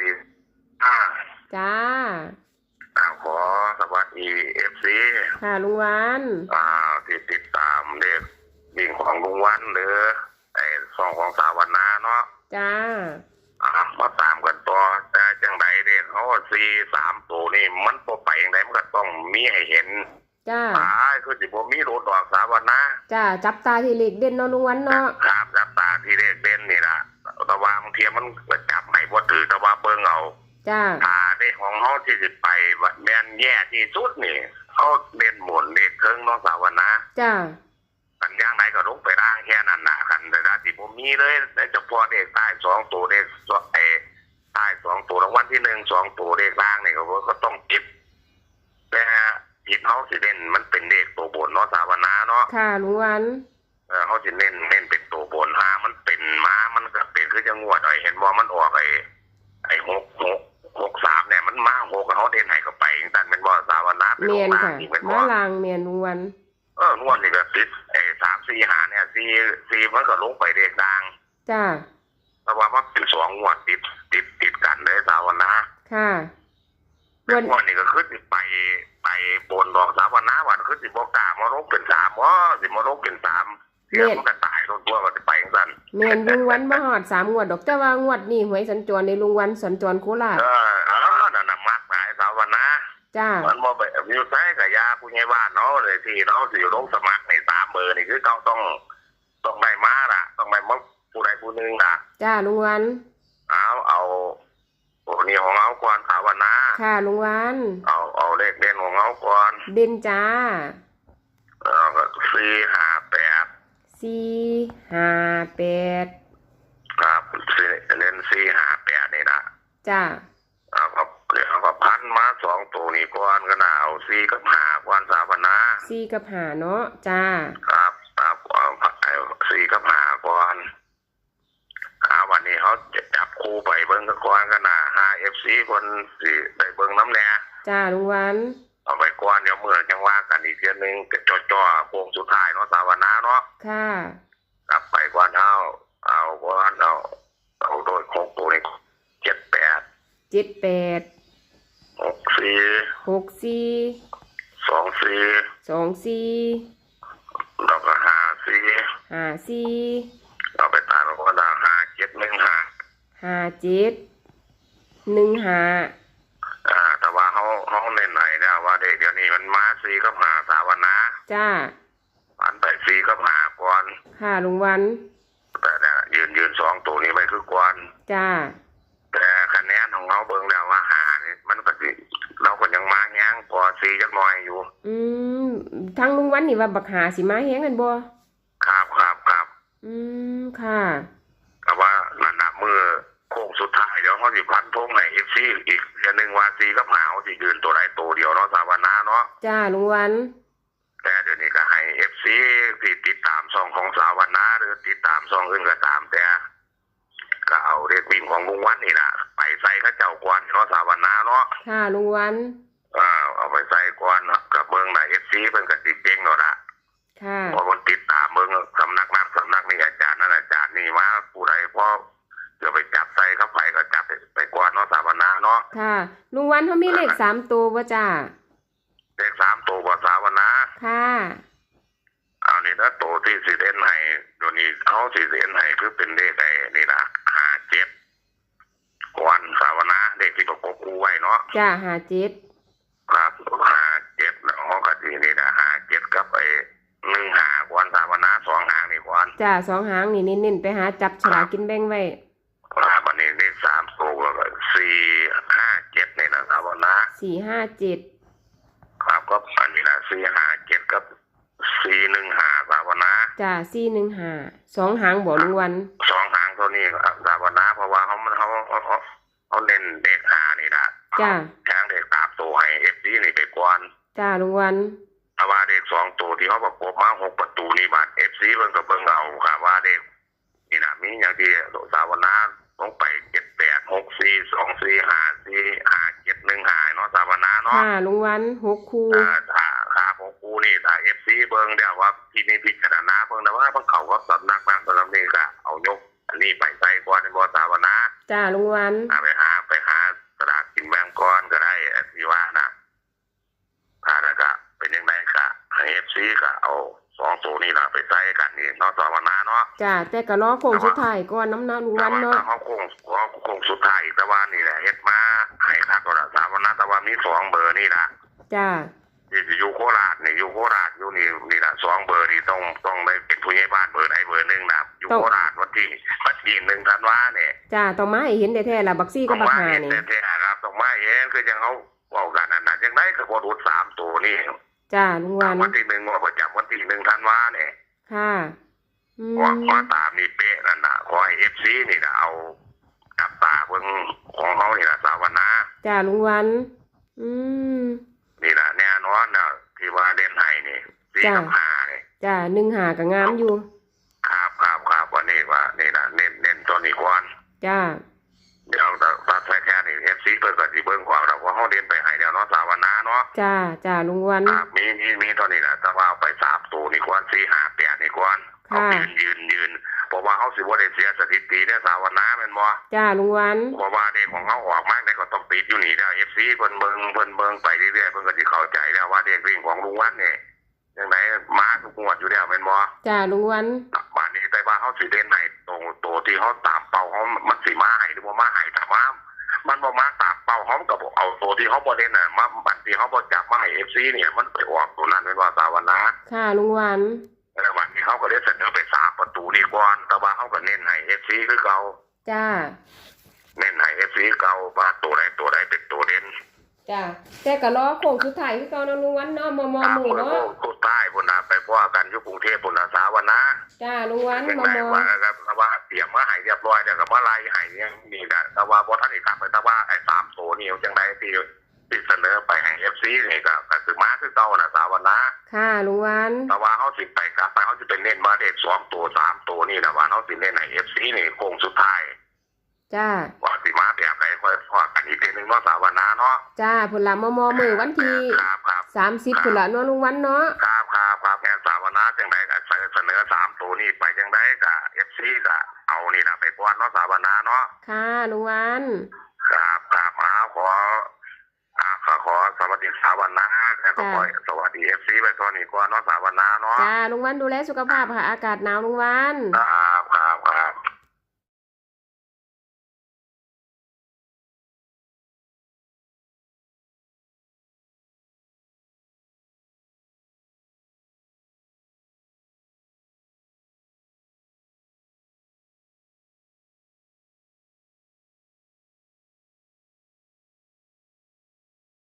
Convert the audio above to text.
ดีอ่าจ้าอ่าขอสวัสดีเอฟซีค่ะลุงวันอ่าที่ติดตามเด็กวิ่งของลุงวันหรือไอ้ซองของสาวันนาเนาะจ้าอ่ามาตามกันต่อแต่จังไดเด็กเขาซีสามตัวนี่มันพอไปยังไงมันก็ต้องมีให้เห็นจ้าตายคือสิบ่มีรถดอกสาวันนาจ้าจับตาที่เหล็กเด่นเนาะลุงวันเนาะครับรับตาที่เด็กเด่นนี่ล่ะแต่ว่าบางทีมันก็จับไม่บ่ถือแต่ว่า เบิ่งเอาจ้าตาได้ของเขาที่สิไปว่าแม่นแย่ที่สุดนี่เขาเด่นหมุนเด็กเครื่องน้องสาวนะจ้ากันย่างไหนก็ลงไปร่างแค่นั้นนะกันแต่ละที่ผมมีเลยในเฉพาะเด็กใต้สองตัวเด็กสองเอใต้สองตัวรางวัลที่หนึ่งสองตัวเด็กล่างนี่ก็ก็ต้องจิบแต่จิบเขาสิเด่นมันเป็นเด็กตัวบนเนาะสาวนาเนาะค่ะลุงวันเออเขาสิเน้นเน้นเป็นตัวบนหามันเป็นม้ามันก็เป็นคือจะงวดไอ้เห็นว่ามันออกไอ้ไอ้หกหกหกสามเนี่ยมันมาหก เขาเด่นไหนก็ไปอย่างนั้นเป็นว่าสาวนาเป็นเมียนมาค่ะอีกเป็นมาว่าลางเมียนลุงวันเอองวดนี่ก็ติดไอ้สามสี่หาเนี่ยสี่สี่มันก็ลงไปเด็กดังจ้าเพราะว่ามันเป็นสองงวดติดติดติดกันเลยสาวนาค่ะแต่วันงวดนี่ก็ขึ้นสิไปไปบนดอกสาวนาวันขึ้นสิบอกกล้ามาลงเป็นสามอ๋อสิมาลงเป็นสามเสียมันก็ตายรถตัวก็จะไปอย่างนั้นเมียนลุงวันมาหอดสามงวดดอกแต่ว่างวดนี้หวยสัญจรในลุงวันสัญจรโคราช จ้ามันบ่ไปอยู่ใต้กับยาผู้ใหญ่บ้านเนาะเลยที่เนาะสิลงสมัครในสามเบอร์นี่คือเขาต้องต้องได้มาล่ะ ต้องได้มาผู้ใดผู้หนึ่งล่ะ จ้าลุงวันเอาเอาโอ้นี่ของเอาก่อนสาวนาค่ะลุงวันเอาเอาเลขเด่นของเอาก่อนเด่นจ้าเออก็สี่ห้าแปดสี่ห้าแปดครับสี่เล่นสี่ห้าแปดนี่นะจ้า เอาก็เดี๋ยวเอาก็พันมา สองตัวนี่ก่อนก็น่าเอาสี่กับห้าก่อนสาวนาสี่กับหาเนาะจ้าครับครับเอาเอาสี่กับห้าก่อนอาวันนี้เขาจะจับคู่ไปเบิ้งกันก่อนก็น่าหาเอฟซีคนสิได้เบิ้งน้ำแน่จ้าลุงวันเอาไปก่อนเดี๋ยวเมื่อจังว่ากันอีกเทียหนึงจะจ่อๆโค้งสุดท้ายเนาะสาวนาเนาะค่ะกลับไปก่อนเอาเอาก่อนเอาเอาโดยโคงตัวนี้เจ็ดแปดเจ็ดแปดหก สี่หกสี่สองสี่สองสี่แล้วก็ห้าสี่ห้าสี่เอาไปตามแล้วก็ดาห้าเจ็ดหนึ่งห้าห้าเจ็ดหนึ่งห้าอ่า แต่ว่าเขาเขาเน้นไหนเนี่ยว่าเด็กเดี๋ยวนี้มันมาสี่กับหาสาวนาจ้าอันไปสี่กับหาก่อนค่ะลุงวัน แต่เนี่ยยืนยืนสองตัวนี้ไปคือก่อนจ้าแต่คะแนนของเขาเบิ่งแล้วว่าหานี่มันก็สิเราก็ยังมาแง้งพอ สี่จักหน่อยอยู่ อืมทางลุงวันนี่ว่าบักหาสิมาแฮงกันบ่ครับครับครับอืมค่ะ แต่ว่านั่นนะมือโค้งสุดท้ายเดี๋ยวเขาสิพันธงให้เอฟซีอีกอย่างหนึ่งว่าซีกับหาวสิยืนตัวไหนตัวเดียวเนาะสาวนาเนาะ จ้าลุงวัน แต่เดี๋ยวนี้ก็ให้เอฟซีที่ติดตามซองของสาวนาหรือติดตามซองอื่นก็ตามแต่ก็เอาเรียกวิ่งของลุงวันนี่นะไปใส่เข้าเจ้ากวนเนาะสาวนาเนาะค่ะลุงวัน ซีเพิ่นก็ติดเก่งเนาะนะค่ะเพราะมันติดตามเบิ้งสำนักนั้นสำนักนี้อาจารย์นั่นอาจารย์นี่มาผู้ใดพอจะไปจับใส่เข้าไปก็จับไปกวนเนาะสาวนาเนาะค่ะลุงวันเขามีเลขสามตัวบ่จ้าเลขสามตัวกว่าสาวนาค่ะเอานี่นะตัวที่สีเด่นให้เดี๋ยวนี้เขาสีเด่นให้คือเป็นเลขไอ้นี่นะห้าเจ็ดกวนสาวนาเลขที่ประกบคู่ไว้เนาะจ้าหาเจ็ด ครับห้าเจ็ดแล้วเขาก็ทีนี่นะห้าเจ็ดกับไอ้หนึ่งหากวนสาวนาสองหางนี่กวน จ้าสองหางนี่เน้นๆไปหาจับฉลากกินแบ่งไว้ครับวันนี้เลขสามตัวแล้วก็สี่ห้าเจ็ดนี่นะสาวนาสี่ห้าเจ็ดครับก็อันนี้นะสี่ห้าเจ็ดกับสี่หนึ่งหาสาวนาจ้าสี่หนึ่งหาสองหางบ่ลุงวันสองหางเท่านี้ครับสาวนาเพราะว่าเขามันเขาเขาเขาเขาเน้นเด็กหานี่นะจ้าแทงเด็กตามตัวให้เอฟซีนี่ไปก่อนจ้าลุงวันแต่ว่าเด็ก สองตัวที่เขาประกบมาหกประตูนี่บาดเอฟซีเพิ่งก็เบิ่งเอาครับว่าเด็กนี่นะมีอย่างที่สาวนาลงไปเจ็ดแปดหกสี่สองสี่ห้าสี่ห้าเจ็ดหนึ่งหาเนาะสาวนาเนาะค่ะลุงวันหกคู่อ่าถ้าขาของกูนี่ถ้าเอฟซีเบิ่งเดี๋ยวว่าที่นี่พิจารณาเบิ่งแต่ว่าเพิ่งเขาก็สำนักบางสำนักนี่ก็เอายกอันนี้ไปใส่ก่อนในบ่สาวนาจ้าลุงวันอ่าไปหาไปหา ก้อนก็ได้อันที่ว่านะถ้าแล้วก็เป็นยังไงก็ให้เอฟซี ก็เอาสองตัวนี่แหละไปใส่กันนี่เนอกสาวนาเนาะจ้าแต่ก็รอโค้งสุดท้ายก่อนน้ำเนาะลุงวันเนาะเขาคงเขาคงสุดท้ายอีกแต่ว่านี่แหละเฮ็ดมาให้คักก็ละสาวนาแต่ว่ามีสองเบอร์นี่ละจ้าที่อยู่โคราชนี่อยู่โคราชอยู่นี่นี่ละสองเบอร์นี่ต้องต้องได้เป็นผู้ใหญ่บ้านเบอร์ไหนเบอร์หนึ่งนะอยู่โคราชวันที่วันที่หนึ่งธันวาเนี่ยจ้าต่อมาให้เห็นได้แท้ๆล่ะบักซี่กับบักหานี่แท้ๆครับต้องมาเห็นคือยังเขาบอกกันนั่นนะยังได้กระโดดสามตัวนี่ จ้าลุงวันวันที่หนึ่งว่าประจำวันที่หนึ่งธันวาเนี่ยค่ะอืว่ามมาตามนี่เป๊ะนั่นนะขอให้เอฟซีนี่นะเอาจับตาเบิ่งของเขานี่นะสาวนาจ้าลุงวัน อืมนี่นะแน่นอนนะที่ว่าเด่นไห้นี่สี่จ้ะกับห้านี่จ้าหนึ่งหาก็งามอยู่ ครับครับครับวันนี้ว่านี่นะเน้นเน้นตัวนี้ก่อนจ้าเดี๋ยวตัดใส่แค่นี้เอฟซีเปิดกับที่เบิ่งความเราว่าเขาเด่นไปให้เดี๋ยวเนาะสาวนาเนาะจ้าจ้าลุงวันครับมีมีมีตัวนี้แหละแต่ว่าเอาไปสามตัวนี่ก่อนสี่ห้าแปดนี่ก่อนเอาค่ะยืนยืนยืนเพราะว่าเขาสิว่าได้เสียสถิติได้สาวนาแม่นบ่จ้าลุงวัน เพราะว่าเด็กของเขาออกมากได้ก็ต้องติดอยู่นี่แล้วเอฟซีเพิ่นเบิ่งเพิ่นเบิ่งไปเรื่อยๆเพิ่นก็สิเข้าใจแล้วว่าเด็กวิ่งของลุงวันนี่ยังไงมาทุกงวดอยู่แล้วแม่นบ่ จ้าลุงวัน บ้านนี้แต่ว่าเขาสิเล่นไหนตรงตัวที่เขาตามเป้าเขามันสิมาให้หรือบ่มาให้ถ้ามา มันบ่มาตามเป้าเขาก็บ่เอาตัวที่เขาบ่เล่นน่ะมาบันที่เขาบ่จับมาให้ FC เนี่ยมันไปออกตัวนั้นแม่นว่าสาวนาค่ะลุงวันแล้ววันนี้เขาก็ได้เสนอไปสามประตูนี่ก่อนแต่ว่าเขาก็เน้นให้ FC คือเก่าจ้าเน้นให้ FC เก่าว่าตัวไหนตัวไหนเป็นตัวเด่นจ้าแต่ก็รอโค้งสุดท้ายคือเก่านะลุงวันเนาะมอมอตามมือคนเนาะสุดท้ายพุ่นน่ะไปพ่อกันอยู่กรุงเทพพุ่นน่ะสาวนา จ้าลุงวันเป็นมอไงมอว่าครับแต่ว่าเตรียมมาให้เรียบร้อยแล้วก็มาไล่ให้เนี่ยนี่นะแต่ว่าบ่ทันได้กลับไปแต่ว่าไอ้สามตัวนี่จังไดที่ที่เสนอไปให้ FC นี่ก็ก็คือมาคือเก่าน่ะสาวนาค่ะลุงวันแต่ว่าเขาสิไปกลับไปเขาสิไปเน้นมาเด็กสองตัวสามตัวนี่นะว่าเขาสิเน้นให้ FC นี่โค้งสุดท้ายจ้าว่าสิมาแบบไหนค่อยว่ากันอีกทีหนึงเนาะสาวนาเนาะจ้าพุ่นละมอมอมือวันที่ครับครับสามสิบพุ่นละเนาะลุงวันเนาะ ครับ เนาะสาวนาเนาะค่ะลุงวันครับครับมาขออ่าขอขอสวัสดีสาวนาแล้วก็ขอสวัสดี FC ไปตอนนี้ก่อนเนาะสาวนาเนาะจ้าลุงวันดูแลสุขภาพค่ะอากาศหนาวลุงวันครับ